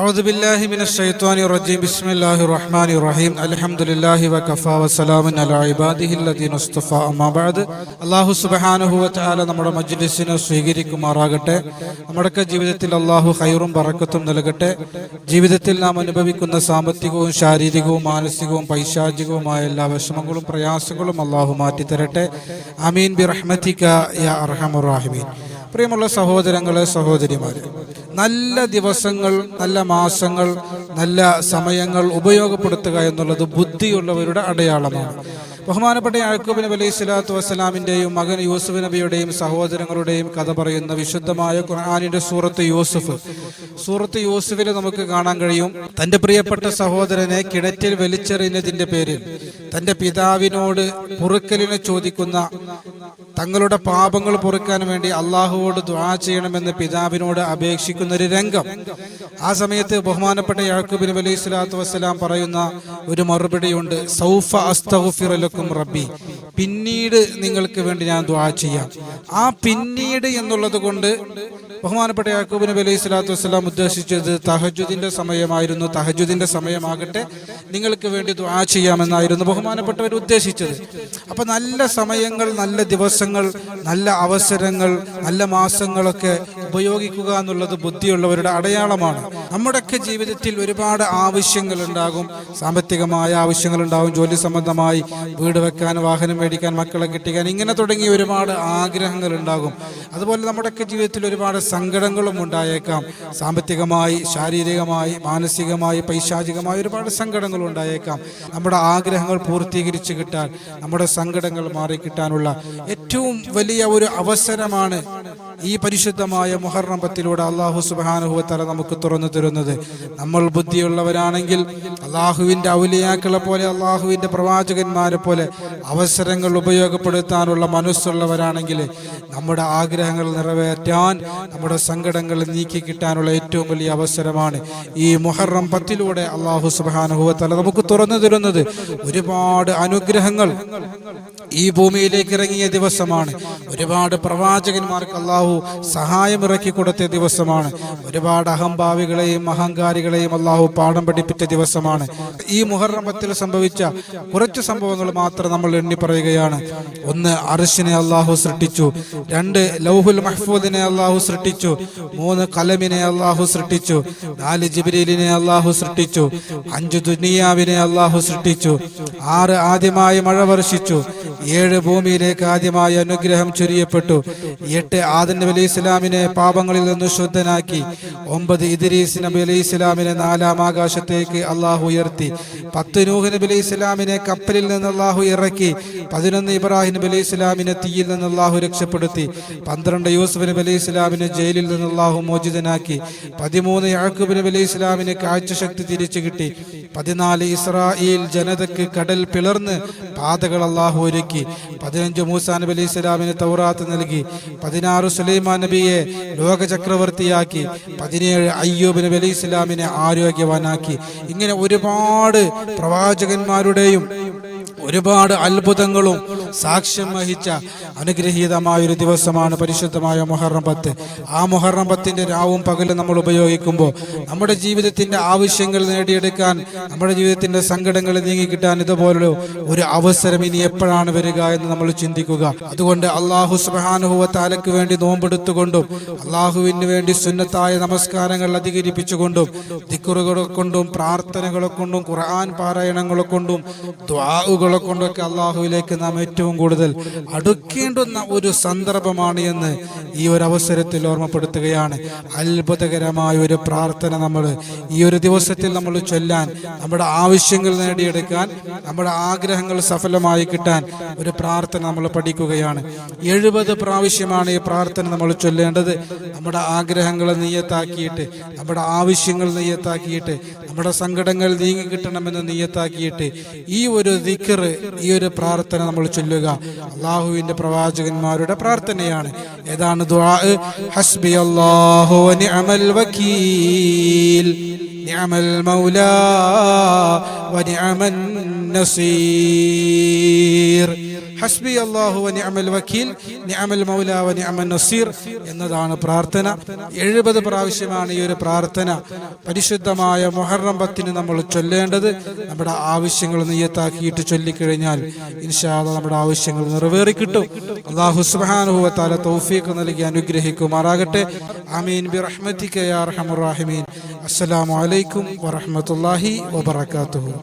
أعوذ بالله من الشيطان الرجيم بسم الله الرحمن الرحيم الحمد لله وكفى وسلام على عباده الذين اصطفى أما بعد അള്ളാഹു സുബഹാനഹു വതആല നമ്മുടെ മജ്ലിസിനെ സ്വീകരിക്കുമാറാകട്ടെ നമ്മുടെയൊക്കെ ജീവിതത്തിൽ അള്ളാഹു ഹൈറും ബറക്കത്തും നൽകട്ടെ ജീവിതത്തിൽ നാം അനുഭവിക്കുന്ന സാമ്പത്തികവും ശാരീരികവും മാനസികവും പൈശാചികവുമായ എല്ലാ വിഷമങ്ങളും പ്രയാസങ്ങളും അള്ളാഹു മാറ്റിത്തരട്ടെ അമീൻ ബി റഹ്മത്തിക യാ അർഹമുറാഹിമീൻ പ്രിയമുള്ള സഹോദരങ്ങളെ സഹോദരിമാരെ നല്ല ദിവസങ്ങൾ നല്ല മാസങ്ങൾ നല്ല സമയങ്ങൾ ഉപയോഗപ്പെടുത്തുക എന്നുള്ളത് ബുദ്ധിയുള്ളവരുടെ അടയാളമാണ്. ബഹുമാനപ്പെട്ട യാക്കൂബ് നബി അലൈഹി സ്വലാത്തു വസ്സലാമിന്റെയും മകൻ യൂസുഫ് നബിയുടെയും സഹോദരങ്ങളുടെയും കഥ പറയുന്ന വിശുദ്ധമായ ഖുർആാനിന്റെ സൂറത്ത് യൂസുഫ്. സൂറത്ത് യൂസുഫിൽ നമുക്ക് കാണാൻ കഴിയും തന്റെ പ്രിയപ്പെട്ട സഹോദരനെ കിണറ്റിൽ വലിച്ചെറിഞ്ഞതിന്റെ പേരിൽ തന്റെ പിതാവിനോട് പൊറുക്കലിനെ ചോദിക്കുന്ന തങ്ങളുടെ പാപങ്ങൾ പൊറുക്കാൻ വേണ്ടി അള്ളാഹുവോട് ദ്വാ ചെയ്യണമെന്ന് പിതാവിനോട് അപേക്ഷിക്കുന്ന ഒരു രംഗം. ആ സമയത്ത് ബഹുമാനപ്പെട്ട യാക്കൂബിൻ അലൈഹി സ്വലാത്തു വസ്സലാം പറയുന്ന ഒരു മറുപടിയുണ്ട്. സൗഫ അസ്തഫിറലക്കും റബ്ബി. പിന്നീട് നിങ്ങൾക്ക് വേണ്ടി ഞാൻ ദ്വാ ചെയ്യാം. ആ പിന്നീട് എന്നുള്ളത് കൊണ്ട് ബഹുമാനപ്പെട്ട യാക്കൂബ് നബി അലൈഹി സ്വലാത്തു വസ്സലാം ഉദ്ദേശിച്ചത് തഹജുദിന്റെ സമയമായിരുന്നു. തഹജുദിന്റെ സമയമാകട്ടെ നിങ്ങൾക്ക് വേണ്ടി ദ്വാ ചെയ്യാമെന്നായിരുന്നു ബഹുമാനപ്പെട്ടവർ ഉദ്ദേശിച്ചത്. അപ്പൊ നല്ല സമയങ്ങൾ നല്ല ദിവസങ്ങൾ നല്ല അവസരങ്ങൾ നല്ല മാസങ്ങളൊക്കെ ഉപയോഗിക്കുക എന്നുള്ളത് ബുദ്ധിയുള്ളവരുടെ അടയാളമാണ്. നമ്മുടെയൊക്കെ ജീവിതത്തിൽ ഒരുപാട് ആവശ്യങ്ങൾ ഉണ്ടാകും സാമ്പത്തികമായ ആവശ്യങ്ങൾ ഉണ്ടാകും ജോലി സംബന്ധമായി വീട് വെക്കാൻ വാഹനം മേടിക്കാൻ മക്കളെ കിട്ടിക്കാൻ ഇങ്ങനെ തുടങ്ങിയ ഒരുപാട് ആഗ്രഹങ്ങൾ ഉണ്ടാകും അതുപോലെ നമ്മുടെയൊക്കെ ജീവിതത്തിൽ ഒരുപാട് സങ്കടങ്ങളും ഉണ്ടായേക്കാം. സാമ്പത്തികമായി ശാരീരികമായി മാനസികമായി പൈശാചികമായി ഒരുപാട് സങ്കടങ്ങൾ ഉണ്ടായേക്കാം. നമ്മുടെ ആഗ്രഹങ്ങൾ പൂർത്തീകരിച്ച് കിട്ടാൻ നമ്മുടെ സങ്കടങ്ങൾ മാറിക്കിട്ടാനുള്ള ഏറ്റവും വലിയ ഒരു അവസരമാണ് ഈ പരിശുദ്ധമായ മുഹറം പത്തിലൂടെ അള്ളാഹു സുബാനുഭവത്തല നമുക്ക് തുറന്നു തരുന്നത്. നമ്മൾ ബുദ്ധിയുള്ളവരാണെങ്കിൽ അള്ളാഹുവിന്റെ ഔലിയാക്കളെ പോലെ അള്ളാഹുവിന്റെ പ്രവാചകന്മാരെ പോലെ അവസരങ്ങൾ ഉപയോഗപ്പെടുത്താനുള്ള മനസ്സുള്ളവരാണെങ്കിൽ നമ്മുടെ ആഗ്രഹങ്ങൾ നിറവേറ്റാൻ നമ്മുടെ സങ്കടങ്ങൾ നീക്കി കിട്ടാനുള്ള ഏറ്റവും വലിയ അവസരമാണ് ഈ മുഹറം പത്തിലൂടെ അള്ളാഹു സുബാനുഭവത്തല നമുക്ക് തുറന്നു തരുന്നത് ഒരുപാട് അനുഗ്രഹങ്ങൾ ഈ ഭൂമിയിലേക്ക് ഇറങ്ങിയ ദിവസമാണ്. ഒരുപാട് പ്രവാചകന്മാർക്ക് അള്ളാഹു സഹായം ഇറക്കി കൊടുത്ത ദിവസമാണ്. ഒരുപാട് അഹംഭാവികളെയും അഹങ്കാരികളെയും അള്ളാഹു പാഠം പഠിപ്പിച്ച ദിവസമാണ്. ഈ മുഹറമത്തിൽ സംഭവിച്ച കുറച്ച് സംഭവങ്ങൾ മാത്രം നമ്മൾ എണ്ണി പറയുകയാണ്. ഒന്ന് അർഷിനെ അള്ളാഹു സൃഷ്ടിച്ചു. രണ്ട് ലൗഹുൽ മഹ്ഫൂദിനെ അള്ളാഹു സൃഷ്ടിച്ചു. മൂന്ന് കലമിനെ അള്ളാഹു സൃഷ്ടിച്ചു. നാല് ജിബിരിലിനെ അള്ളാഹു സൃഷ്ടിച്ചു. അഞ്ച് ദുനിയാവിനെ അള്ളാഹു സൃഷ്ടിച്ചു. ആറ് ആദ്യമായി മഴ വർഷിച്ചു. ഏഴ് ഭൂമിയിലേക്ക് ആദ്യമായി അനുഗ്രഹം ചൊരിയപ്പെട്ടു. എട്ട് ആദൻ നബി അലൈഹി ഇസ്ലാമിനെ പാപങ്ങളിൽ നിന്ന് ശുദ്ധനാക്കി. ഒമ്പത് ഇദ്രീസ് നബി അലൈഹി ഇസ്ലാമിനെ നാലാം ആകാശത്തേക്ക് അള്ളാഹു ഉയർത്തി. പത്ത് നൂഹ് നബി അലൈഹി ഇസ്ലാമിനെ കപ്പലിൽ നിന്ന് അള്ളാഹു ഇറക്കി. പതിനൊന്ന് ഇബ്രാഹിം നബി അലൈഹി ഇസ്ലാമിനെ തീയിൽ നിന്ന് അള്ളാഹു രക്ഷപ്പെടുത്തി. പന്ത്രണ്ട് യൂസുഫ് നബി അലൈഹി ഇസ്ലാമിനെ ജയിലിൽ നിന്ന് അള്ളാഹു മോചിതനാക്കി. പതിമൂന്ന് യാക്കൂബ് നബി അലൈഹി ഇസ്ലാമിന് കാഴ്ചശക്തി തിരിച്ചു കിട്ടി പതിനാല് ഇസ്രായേൽ ജനതയ്ക്ക് കടൽ പിളർന്ന് പാതകൾ അള്ളാഹു ഒരുക്കി. പതിനഞ്ച് മൂസാ നബി അലൈഹി സ്വലാമിന് തൗറാത്ത് നൽകി. പതിനാറ് സുലൈമാൻ നബിയെ ലോക ചക്രവർത്തിയാക്കി പതിനേഴ് അയ്യൂബ് നബി അലൈഹി സ്വലാമിനെ ആരോഗ്യവാനാക്കി. ഇങ്ങനെ ഒരുപാട് പ്രവാചകന്മാരുടെയും ഒരുപാട് അത്ഭുതങ്ങളും സാക്ഷ്യം വഹിച്ച അനുഗ്രഹീതമായ ഒരു ദിവസമാണ് പരിശുദ്ധമായ മൊഹറം പത്ത്. ആ മൊഹറം രാവും പകലും നമ്മൾ ഉപയോഗിക്കുമ്പോൾ നമ്മുടെ ജീവിതത്തിന്റെ ആവശ്യങ്ങൾ നേടിയെടുക്കാൻ നമ്മുടെ ജീവിതത്തിന്റെ സങ്കടങ്ങൾ നീങ്ങിക്കിട്ടാൻ ഇതുപോലുള്ള ഒരു അവസരം ഇനി എപ്പോഴാണ് വരിക എന്ന് നമ്മൾ ചിന്തിക്കുക. അതുകൊണ്ട് അള്ളാഹു സുബാനുഹുവ താലക്ക് വേണ്ടി നോമ്പെടുത്തുകൊണ്ടും അള്ളാഹുവിന് വേണ്ടി സുന്നത്തായ നമസ്കാരങ്ങൾ അധികരിപ്പിച്ചുകൊണ്ടും ദിക്കുറുകളെ കൊണ്ടും പ്രാർത്ഥനകളെ കൊണ്ടും ഖുർആൻ പാരായണങ്ങളെ കൊണ്ടും ദ്വാവുകളെ കൊണ്ടൊക്കെ അള്ളാഹുവിലേക്ക് നാം ഏറ്റവും കൂടുതൽ അടുക്കേണ്ടുന്ന ഒരു സന്ദർഭമാണ് എന്ന് ഈ ഒരു അവസരത്തിൽ ഓർമ്മപ്പെടുത്തുകയാണ്. അത്ഭുതകരമായ ഒരു പ്രാർത്ഥന നമ്മൾ ഈ ഒരു ദിവസത്തിൽ നമ്മൾ ചൊല്ലാൻ നമ്മുടെ ആവശ്യങ്ങൾ നേടിയെടുക്കാൻ നമ്മുടെ ആഗ്രഹങ്ങൾ സഫലമായി കിട്ടാൻ ഒരു പ്രാർത്ഥന നമ്മൾ പഠിക്കുകയാണ്. എഴുപത് പ്രാവശ്യമാണ് ഈ പ്രാർത്ഥന നമ്മൾ ചൊല്ലേണ്ടത്. നമ്മുടെ ആഗ്രഹങ്ങൾ നെയ്യത്താക്കിയിട്ട് നമ്മുടെ ആവശ്യങ്ങൾ നെയ്യത്താക്കിയിട്ട് നമ്മുടെ സങ്കടങ്ങൾ നീങ്ങി കിട്ടണമെന്ന് നെയ്യത്താക്കിയിട്ട് ഈ ഒരു ദിക്കർ ഈ ഒരു പ്രാർത്ഥന നമ്മൾ ചൊല്ലുക അള്ളാഹുവിന്റെ പ്രവാചകന്മാരുടെ പ്രാർത്ഥനയാണ്. ഏതാണ് ദുആ? ഹസ്ബി അല്ലാഹു വ നിഅമൽ വകീൽ. നിഅമൽ المولى ونعم النصير. ഹസ്ബി അള്ളാഹു നിഅമൽ വക്കീൽ നിഅമൽ മൗല നിഅമൽ നസീർ എന്നതാണ് പ്രാർത്ഥന. എഴുപത് പ്രാവശ്യമാണ് ഈ ഒരു പ്രാർത്ഥന. പരിശുദ്ധമായ മുഹറം പത്തിന് നമ്മൾ ചൊല്ലേണ്ടത് നമ്മുടെ ആവശ്യങ്ങൾ നെയ്യത്താക്കിയിട്ട് ചൊല്ലിക്കഴിഞ്ഞാൽ ഇൻഷാദ നമ്മുടെ ആവശ്യങ്ങൾ നിറവേറിക്കിട്ടും. അള്ളാഹു സുബാനുഭവത്താല തൗഫീഖ് നൽകി അനുഗ്രഹിക്കുമാറാകട്ടെ. അമീൻ ബി റഹ്മത്തിക യാ അർഹമുർ റാഹിമീൻ അസ്സലാമു അലൈക്കും വറഹ്മത്തുള്ളാഹി വബറകാതുഹു